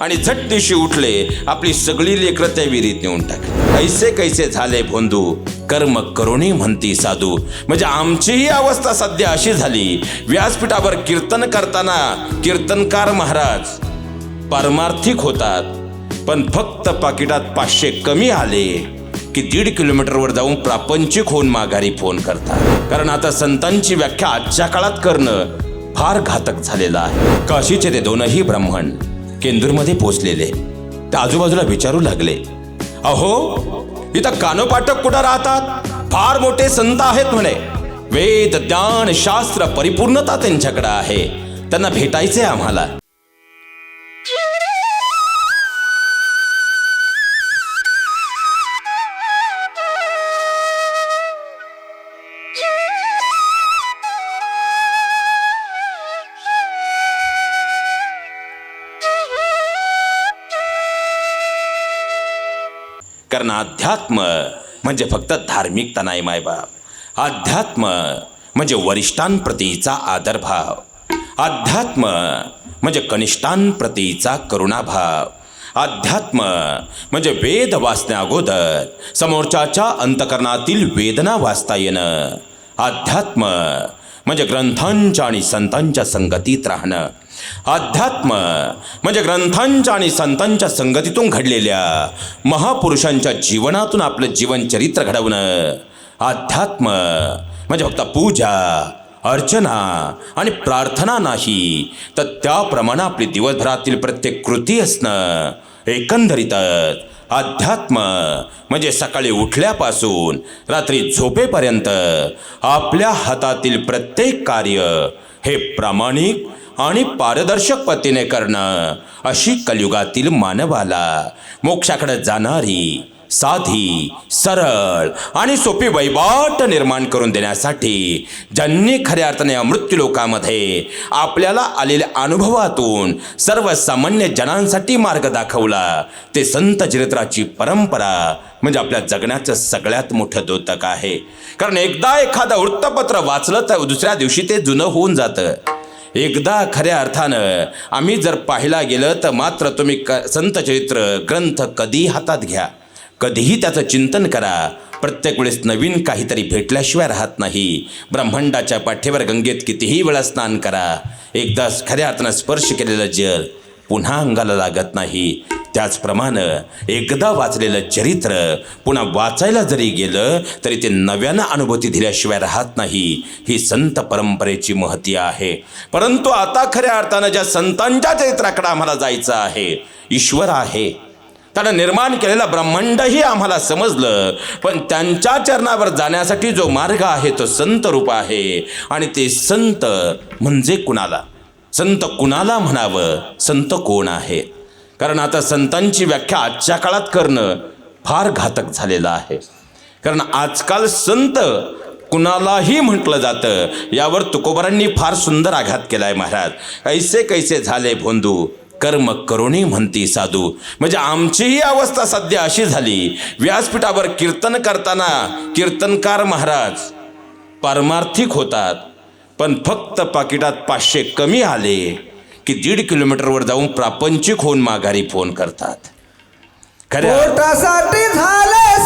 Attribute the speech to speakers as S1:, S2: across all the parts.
S1: आणि झट दिवशी उठले आपली सगळी लेकरं त्या विहिरीत नेऊन टाकली. कैसे कैसे झाले भोंदू? कर्म करुणी म्हणती साधू. म्हणजे आमचीही अवस्था सध्या अशी झाली. व्यासपीठावर कीर्तन करताना कीर्तनकार महाराज पारमार्थिक होतात पण फक्त पाकिटात पाचशे कमी आले की दीड किलोमीटरवर जाऊन प्रापंचिक होऊन माघारी फोन करतात. कारण आता संतांची व्याख्या आजच्या काळात करणं फार घातक झालेलं आहे. काशीचे ते दोनही ब्राह्मण केंदूरमध्ये पोचलेले. त्या आजूबाजूला विचारू लागले. अहो इथं कानोपाठक कुठं राहतात? फार मोठे संत आहेत म्हणे. वेद ज्ञान शास्त्र परिपूर्णता त्यांच्याकडे आहे. त्यांना भेटायचे आम्हाला. कारण अध्यात्म म्हणजे फक्त धार्मिकता नाही मायबाप अध्यात्म म्हणजे वरिष्ठांप्रतीचा आदरभाव. अध्यात्म म्हणजे कनिष्ठांप्रतीचा करुणाभाव. अध्यात्म म्हणजे वेद वाचण्या अगोदर समोरच्याच्या अंतकरणातील वेदना वाचता येणं. अध्यात्म म्हणजे ग्रंथांच्या आणि संतांच्या संगतीत राहणं. अध्यात्म म्हणजे ग्रंथांच्या आणि संतांच्या संगतीतून घडलेल्या महापुरुषांच्या जीवनातून आपलं जीवनचरित्र घडवणं. अध्यात्म म्हणजे फक्त पूजा अर्चना आणि प्रार्थना नाही तर त्याप्रमाणे आपली दिवसभरातील प्रत्येक कृती असणं एकंदरीतच अध्यात्म म्हणजे सकाळी उठल्यापासून रात्री झोपेपर्यंत आपल्या हातातील प्रत्येक कार्य हे प्रामाणिक आणि पारदर्शक पतीने करणं अशी कलियुगातील मानवाला मोक्षाकडे जाणारी साधी सरळ आणि सोपी वैबाट निर्माण करून देण्यासाठी ज्यांनी खऱ्या अर्थाने मृत्यू लोकामध्ये आपल्याला आलेल्या अनुभवातून सर्वसामान्य जनांसाठी मार्ग दाखवला ते संत चरित्राची परंपरा म्हणजे आपल्या जगण्याचं सगळ्यात मोठं दोतक आहे. कारण एकदा एखादं वृत्तपत्र वाचलं तर दुसऱ्या दिवशी ते जुनं होऊन जातं. एकदा खऱ्या अर्थानं आम्ही जर पाहायला गेलं तर मात्र तुम्ही क संत चरित्र ग्रंथ कधी हातात घ्या. कधीही त्याचं चिंतन करा. प्रत्येक वेळेस नवीन काहीतरी भेटल्याशिवाय राहत नाही. ब्रह्मांडाच्या पाठीवर गंगेत कितीही वेळा स्नान करा. एकदा खऱ्या अर्थानं स्पर्श केलेलं जल पुन्हा अंगाला लागत नाही. त्याचप्रमाणे एकदा वाचलेलं चरित्र पुन्हा वाचायला जरी गेलं तरी ते नव्यानं अनुभूती दिल्याशिवाय राहत नाही. ही संत परंपरेची महती आहे. परंतु आता खऱ्या अर्थानं ज्या संतांच्या चरित्राकडे आम्हाला जायचं आहे ईश्वर आहे. त्यानं निर्माण केलेलं ब्रह्मांडही आम्हाला समजलं. पण त्यांच्या चरणावर जाण्यासाठी जो मार्ग आहे तो संत रूप आहे. आणि ते संत म्हणजे कुणाला? संत कुणाला म्हणावं? संत कोण आहे? कारण आता संतांची व्याख्या आजच्या काळात करणं फार घातक झालेलं आहे. कारण आजकाल संत कुणालाही म्हटलं जातं. यावर तुकोबारांनी फार सुंदर आघात केला आहे महाराज. कैसे कैसे झाले भोंदू? कर्म करुणी म्हणती साधू. म्हणजे आमचीही अवस्था सध्या अशी झाली. व्यासपीठावर कीर्तन करताना कीर्तनकार महाराज पारमार्थिक होतात. पण फक्त पाकिटात पाचशे कमी आले की दीड किलोमीटरवर जाऊन प्रापंचिक होऊन माघारी फोन करतात. खरं.
S2: पोटासाठी झाले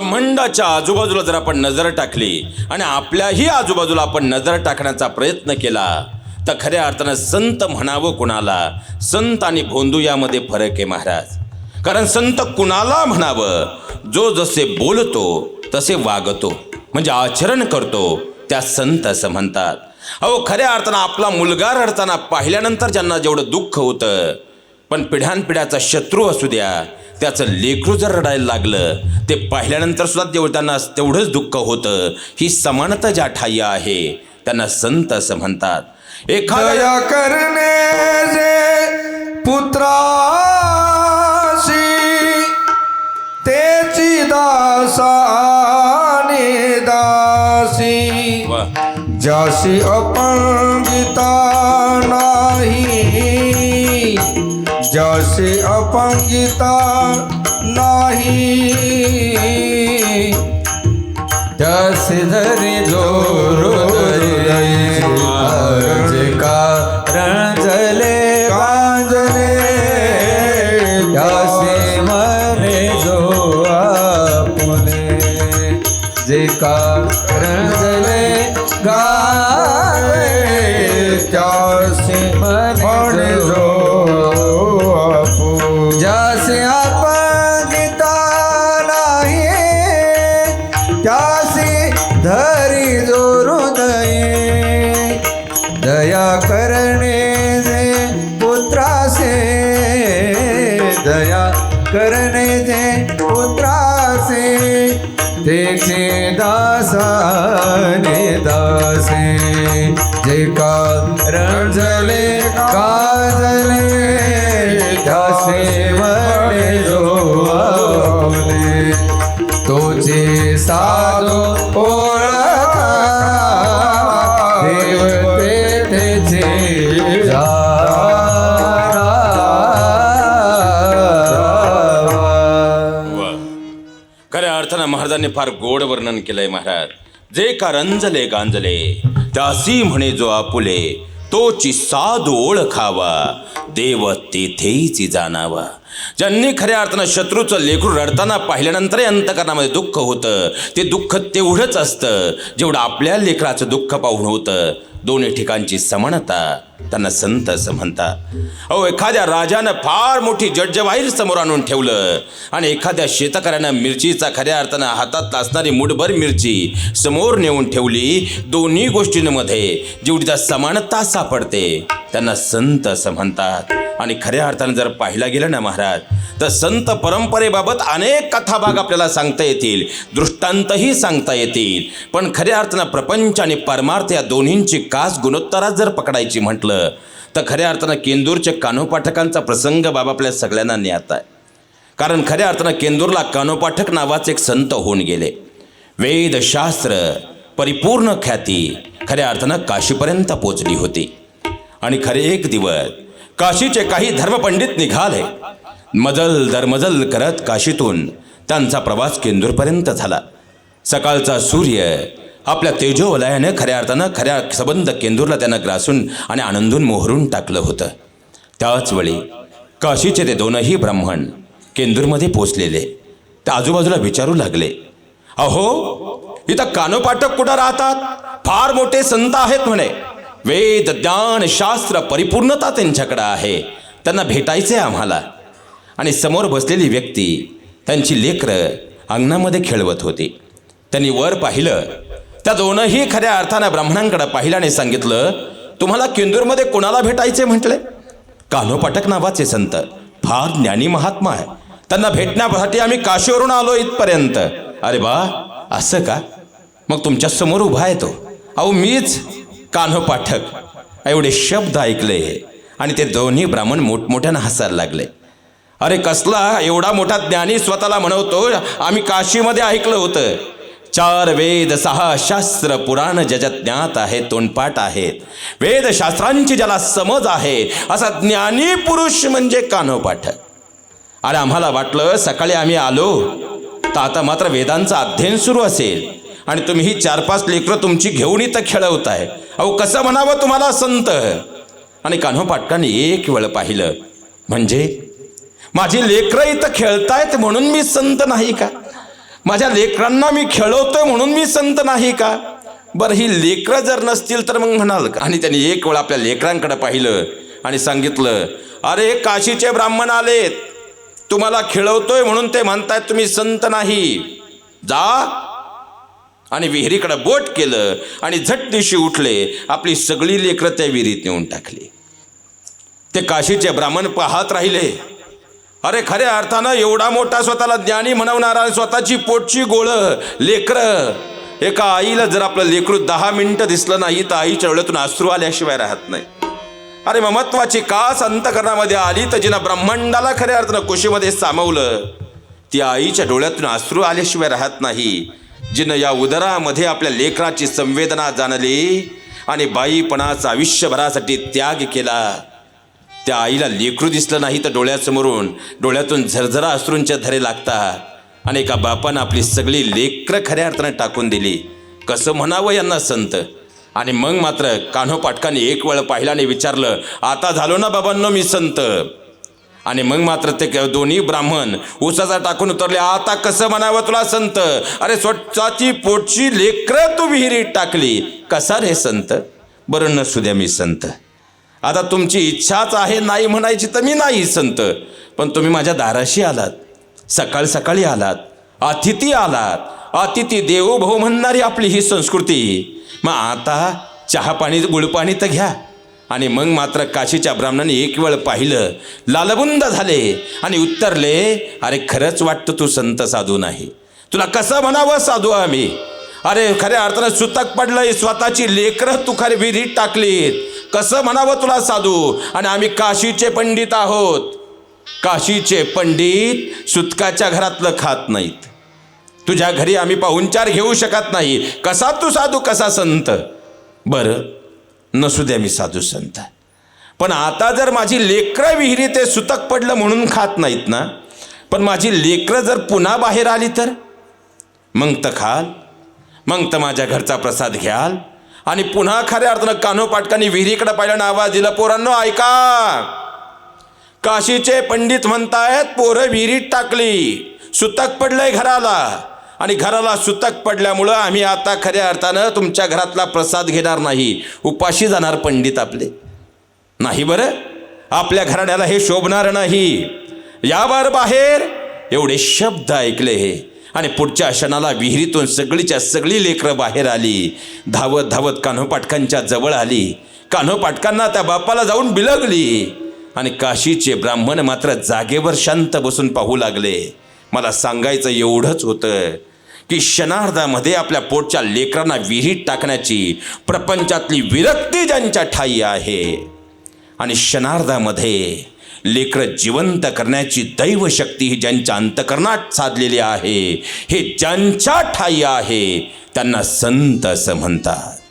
S1: ब्रह्मांडाच्या आजूबाजूला जर आपण नजर टाकली आणि आपल्याही आजूबाजूला आपण नजर टाकण्याचा प्रयत्न केला तर खऱ्या अर्थानं संत म्हणावं कुणाला? संत आणि भोंदू यामध्ये फरक आहे महाराज. कारण संत कुणाला म्हणावं? जो जसे बोलतो तसे वागतो. म्हणजे आचरण करतो त्या संत असं म्हणतात. अहो खऱ्या अर्थानं आपला मुलगा रडताना पाहिल्यानंतर ज्यांना जेवढं दुःख होतं पण पिढ्यानपिढ्याचा शत्रू असू द्या त्याचं लेकरू जर रडायला लागलं ते पाहिल्यानंतर सुद्धा तेवढं त्यांना तेवढंच दुःख होतं. ही समानता ज्या ठाई आहे त्यांना संत असं म्हणतात. एखाद्या
S2: दया करणे जे पुत्राशी तेची दासाने दासी. जासी नाही जासी अपंगिता नाही।
S3: त्यास धरी जोर कारण त्यासे धरी जो हृदय दया करणे जे पुत्रासे। दया करणे जे पुत्रासे। तेचे दासाने दासे। जे का रंजले काजले त्यासे
S1: महाराजांनी फार गोड वर्णन केलंय महाराज. जे का रंजले गांजले त्यासी म्हणे जो आपुले तोची साध ओळखावा देव तेथेची जाणावा. ज्यांनी खऱ्या अर्थानं शत्रूचं लेकरू रडताना पाहिल्यानंतर अंतकरणामध्ये दुःख होतं. ते दुःख तेवढंच असतं जेवढं आपल्या लेकराचं दुःख पाहून होतं. दोन्ही ठिकाणची समानता त्यांना संत असं म्हणतात. अहो एखाद्या राजानं फार मोठी जडजवाहीर समोर आणून ठेवलं आणि एखाद्या शेतकऱ्यानं मिरचीचा खऱ्या अर्थानं हातात असणारी मुठभर मिरची समोर नेऊन ठेवली दोन्ही गोष्टींमध्ये जेवढी त्या समानता सापडते त्यांना संत असं म्हणतात. आणि खऱ्या अर्थानं जर पाहिला गेलं ना महाराज तर संत परंपरेबाबत अनेक कथाभाग आपल्याला सांगता येतील दृष्टांतही सांगता येतील. पण खऱ्या अर्थानं प्रपंच आणि परमार्थ या दोन्हींची कास गुणोत्तरात जर पकडायची म्हटलं तर खऱ्या अर्थानं केंदूरच्या कानोपाठकांचा प्रसंग बाबा आपल्या सगळ्यांना ज्ञात आहे. कारण खऱ्या अर्थानं केंदूरला कानोपाठक नावाचे एक संत होऊन गेले. वेदशास्त्र परिपूर्ण ख्याती खऱ्या अर्थानं काशीपर्यंत पोचली होती. आणि खरे एक दिवस काशीचे काही धर्मपंडित निघाले. मजल दरमजल करत काशीतून त्यांचा प्रवास केंदूरपर्यंत झाला. सकाळचा सूर्य आपल्या तेजोवलयाने खऱ्या अर्थानं खऱ्या संबंध केंदूरला त्यानं ग्रासून आणि आनंदून मोहरून टाकलं होतं. त्याच वेळी काशीचे ते दोनही ब्राह्मण केंदूरमध्ये पोचलेले. त्या आजूबाजूला विचारू लागले. अहो इथं कानोपाठक कुठं राहतात? फार मोठे संत आहेत म्हणे. वेद ज्ञान शास्त्र परिपूर्णता त्यांच्याकडं आहे. त्यांना भेटायचं आहे आम्हाला. आणि समोर बसलेली व्यक्ती त्यांची लेकरं अंगणामध्ये खेळवत होती. त्यांनी वर पाहिलं. त्या दोनही खऱ्या अर्थानं ब्राह्मणांकडे पाहिलं आणि सांगितलं तुम्हाला केंदूरमध्ये कोणाला भेटायचे म्हटले. कान्होपाटक नावाचे संत फार ज्ञानी महात्मा आहे. त्यांना भेटण्यासाठी आम्ही काशीवरून आलो इथपर्यंत. अरे बा असं का? मग तुमच्यासमोर उभा आहे तो. अहो मीच. कान्हो पाठक एवढे शब्द ऐकले आणि ते दोन्ही ब्राह्मण मोठमोठ्यानं हसायला लागले. अरे कसला एवढा मोठा ज्ञानी स्वतःला म्हणवतो आम्ही काशीमध्ये ऐकलं होतं. चार वेद सहा शास्त्र पुराण ज्याच्यात ज्ञात आहे तोंडपाठ आहेत वेदशास्त्रांची ज्याला समज आहे असा ज्ञानी पुरुष म्हणजे कान्हो पाठक अरे आम्हाला वाटलं सकाळी आम्ही आलो तर आता मात्र वेदांचं अध्ययन सुरू असेल. आणि तुम्ही ही चार पाच लेकरं तुमची घेऊन इथं खेळवताय. अहो कसं म्हणावं तुम्हाला संत? आणि कान्हो कान्होपाटकांनी एक वेळ पाहिलं. म्हणजे माझी लेकरं इथं खेळतायत म्हणून मी संत नाही का? माझ्या लेकरांना मी खेळवतोय म्हणून मी संत नाही का? बरं ही लेकरं जर नसतील तर मग म्हणाल का? आणि त्यांनी एक वेळ आपल्या लेकरांकडे पाहिलं आणि सांगितलं अरे काशीचे ब्राह्मण आलेत. तुम्हाला खेळवतोय म्हणून ते म्हणतायत तुम्ही संत नाही. जा आणि विहिरीकडं बोट केलं आणि झट दिवशी उठले आपली सगळी लेकरं त्या विहिरीत नेऊन टाकली. ते काशीचे ब्राह्मण पाहत राहिले. अरे खऱ्या अर्थानं एवढा मोठा स्वतःला ज्ञानी म्हणवणारा स्वतःची पोटची गोळं लेकरं. एका आईला जर आपलं लेकरू दहा मिनिटं दिसलं नाही तर आईच्या डोळ्यातून अश्रू आल्याशिवाय राहत नाही. अरे मग महत्वाची कास अंतकरणामध्ये आली तर जिनं ब्रह्मांडाला खऱ्या अर्थानं कुशीमध्ये सामावलं ती आईच्या डोळ्यातून अश्रू आल्याशिवाय राहत नाही. जिनं या उदरामध्ये आपल्या लेकराची संवेदना जाणली आणि बाईपणाचा आयुष्यभरासाठी त्याग केला त्या आईला लेकरू दिसलं नाही तर डोळ्यासमोरून डोळ्यातून झरझरा अश्रूंच्या धरे लागतात आणि एका बापानं आपली सगळी लेकरं खऱ्या अर्थानं टाकून दिली. कसं म्हणावं यांना संत? आणि मग मात्र कान्होपाटकाने एक वेळ पाहिलं आणि विचारलं आता झालो ना बाबांनो मी संत? आणि मग मात्र ते दोन्ही ब्राह्मण उसाचा टाकून उतरले. आता कसं म्हणावं तुला संत? अरे स्वतःची पोटची लेकरं तू विहिरीत टाकली. कसा रे संत? बरं नसू द्या मी संत. आता तुमची इच्छाच आहे नाही म्हणायची तर मी नाही संत. पण तुम्ही माझ्या दाराशी आलात. सकाळ सकाळी आलात. अतिथी आलात. अतिथी देवो भाऊ म्हणणारी आपली ही संस्कृती. मग आता चहा पाणी गुळपाणी तर घ्या. आणि मग मात्र काशीच्या ब्राह्मणाने एक वेळ पाहिलं लालबुंद झाले आणि उत्तरले अरे खरंच वाटतं तू संत साधू नाही. तुला कसं म्हणावं साधू आम्ही? अरे खऱ्या अर्थानं सुतक पडलंय स्वतःची लेकरं तू खरे विहिरीत टाकलीत. कसं म्हणावं तुला साधू? आणि आम्ही काशीचे पंडित आहोत. काशीचे पंडित सुतकाच्या घरातलं खात नाहीत. तुझ्या घरी आम्ही पाहुणचार घेऊ शकत नाही. कसा तू साधू? कसा संत? बरं नसू द्या मी साधू संत. पण आता जर माझी लेकरं विहिरी ते सुतक पडलं म्हणून खात नाहीत ना पण माझी लेकरं जर पुन्हा बाहेर आली तर? मग तर खाल मग तर माझ्या घरचा प्रसाद घ्याल आणि पुन्हा खऱ्या अर्थानं कान्होपाटकांनी विहिरीकडे पाहिल्यानं आवाज दिला पोरांनो ऐका. काशीचे पंडित म्हणतायत पोरं विहिरीत टाकली सुतक पडलंय घराला. आणि घराला सुतक पडल्यामुळं आम्ही आता खऱ्या अर्थानं तुमच्या घरातला प्रसाद घेणार नाही. उपाशी जाणार पंडित आपले. नाही बरं? आपल्या घराण्याला हे शोभणार नाही. यावर बाहेर. एवढे शब्द ऐकले हे. आणि पुढच्या क्षणाला विहिरीतून सगळीच्या सगळी लेकरं बाहेर आली. धावत धावत कान्होपाटकांच्या जवळ आली. कान्होपाटकांना त्या बापाला जाऊन बिलगली. आणि काशीचे ब्राह्मण मात्र जागेवर शांत बसून पाहू लागले. मला सांगायचं एवढंच होतं. की क्षणार्धामध्ये आपल्या पोटच्या लेकरांना विहिरीत टाकण्याची प्रपंचातली विरक्ती ज्यांच्या ठाई आहे. आणि क्षणार्धामध्ये लेकरं जिवंत करण्याची दैवशक्ती ही ज्यांच्या अंतकरणात साधलेली आहे हे ज्यांच्या ठाई आहे त्यांना संत असं म्हणतात.